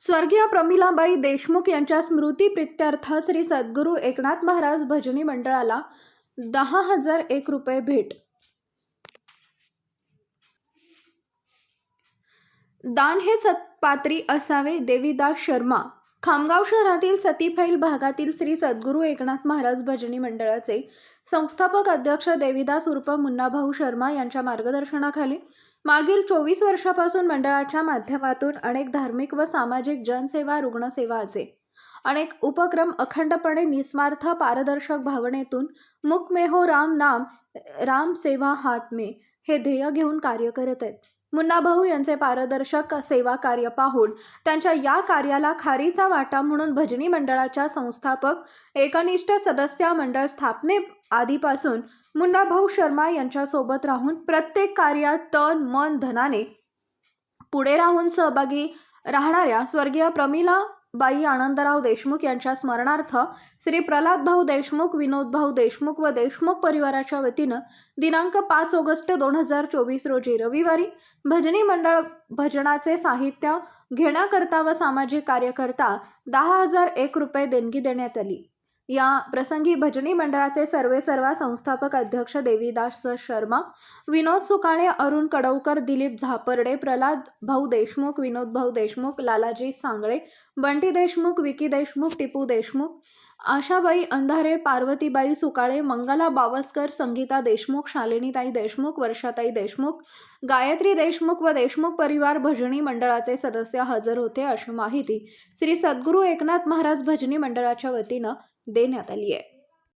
स्वर्गीय प्रमिलाबाई देशमुख यांच्या स्मृतीप्रित्यर्थ श्री सद्गुरू एकनाथ महाराज भजनी मंडळाला दहा हजार एक रुपये भेट. दान हे सत्पात्री असावे देवीदास शर्मा. खामगाव शहरातील सतीफैल भागातील श्री सद्गुरू एकनाथ महाराज भजनी मंडळाचे संस्थापक अध्यक्ष देवीदास उर्फ मुन्नाभाऊ शर्मा यांच्या मार्गदर्शनाखाली मागील चोवीस वर्षापासून मंडळाच्या माध्यमातून अनेक धार्मिक व सामाजिक जनसेवा रुग्णसेवा असे अनेक उपक्रम अखंडपणे निस्वार्थ पारदर्शक भावनेतून मुक में हो राम नाम राम सेवा हात मे हे ध्येय घेऊन कार्य करत आहेत. मुन्नाभाऊ यांचे पारदर्शक सेवा कार्य पाहून त्यांच्या या कार्याला खारीचा वाटा म्हणून भजनी मंडळाच्या संस्थापक एकनिष्ठ सदस्य मंडळ स्थापने आधीपासून मुन्नाभाऊ शर्मा यांच्यासोबत राहून प्रत्येक कार्यात तन मन धनाने पुढे राहून सहभागी राहणाऱ्या स्वर्गीय प्रमिला बाई आनंदराव देशमुख यांच्या स्मरणार्थ श्री प्रल्हादभाऊ देशमुख विनोदभाऊ देशमुख व देशमुख परिवाराच्या वतीनं दिनांक पाच ऑगस्ट दोन हजार चोवीस रोजी रविवारी भजनी मंडळ भजनाचे साहित्य घेण्याकरता व सामाजिक कार्यकर्ता दहा हजार एक रुपये देणगी देण्यात आली. या प्रसंगी भजनी मंडळाचे सर्वे सर्वा संस्थापक अध्यक्ष देवीदास शर्मा विनोद सुकाणे अरुण कडवकर दिलीप झापर्डे प्रल्हाद भाऊ देशमुख विनोद भाऊ देशमुख लालाजी सांगळे बंटी देशमुख विकी देशमुख टिपू देशमुख आशाबाई अंधारे पार्वतीबाई सुकाळे मंगला बावस्कर संगीता देशमुख शालिनीताई देशमुख वर्षाताई देशमुख गायत्री देशमुख व देशमुख परिवार भजनी मंडळाचे सदस्य हजर होते अशी माहिती श्री सद्गुरू एकनाथ महाराज भजनी मंडळाच्या वतीनं देण्यात आली आहे.